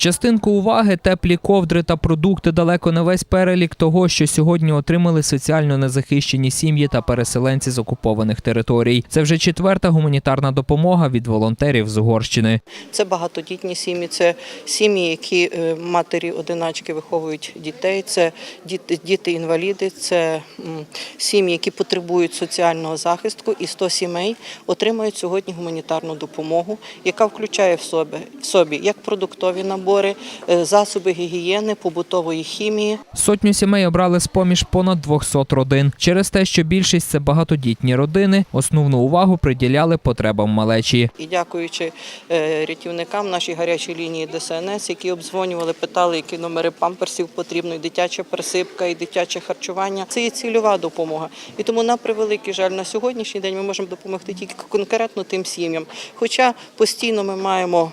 Частинку уваги, теплі ковдри та продукти далеко не весь перелік того, що сьогодні отримали соціально незахищені сім'ї та переселенці з окупованих територій. Це вже четверта гуманітарна допомога від волонтерів з Угорщини. Це багатодітні сім'ї, це сім'ї, які е, матері одиначки виховують дітей, це діти, діти-інваліди, це сім'ї, які потребують соціального захисту, і 100 сімей отримають сьогодні гуманітарну допомогу, яка включає в собі, в собі як продуктові набори, е, засоби гігієни, побутової хімії. Сотню сімей обрали з поміж понад 200 родин. Через те, що більшість це багатодітні родини, основну увагу приділяли потребам малечі. І дякуючи е, рятівникам нашій гарячій лінії ДСНС, які обдзвонювали, питали, які номери памперсів потрібно, і дитяча присипка, і дитяче харчування. Це є цільова допомога. І тому на превеликий жаль, на сьогоднішній день ми можемо допомогти тільки конкретно тим сім'ям. Хоча постійно ми маємо.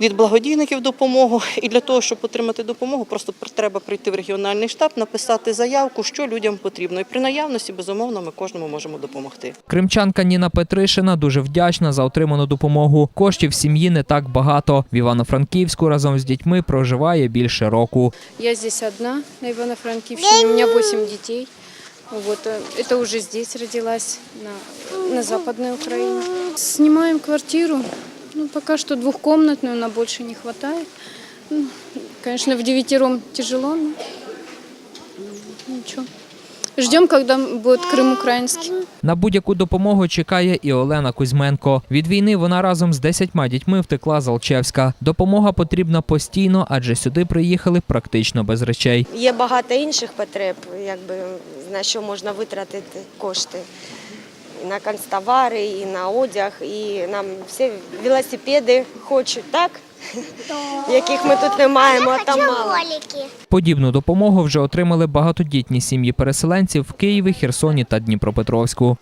Від благодійників допомогу і для того, щоб отримати допомогу, просто треба прийти в регіональний штаб, написати заявку, що людям потрібно. І при наявності, безумовно, ми кожному можемо допомогти. Кримчанка Ніна Петришина дуже вдячна за отриману допомогу. Коштів сім'ї не так багато. В Івано-Франківську разом з дітьми проживає більше року. Я здесь одна, на Ивано-Франкивщине. У меня 8 детей. Вот, это уже здесь родилась, на, на Западной Украине. Снимаем квартиру. Ну, пока что двухкомнатную, на больше не хватает. Ну, конечно, в девятером тяжело, но ничего. Ждем, когда будет Крым украинский. На будь-яку допомогу чекає і Олена Кузьменко. Від війни вона разом з десятьма дітьми втекла з Алчевська. Допомога потрібна постійно, адже сюди приїхали практично без речей. Є багато інших потреб, якби на що можна витратити кошти. І на канцтовари, і на одяг, і нам всі велосипеди хочуть, так? Яких ми тут не маємо, а там мало. Подібну допомогу вже отримали багатодітні сім'ї переселенців в Києві, Херсоні та Дніпропетровську.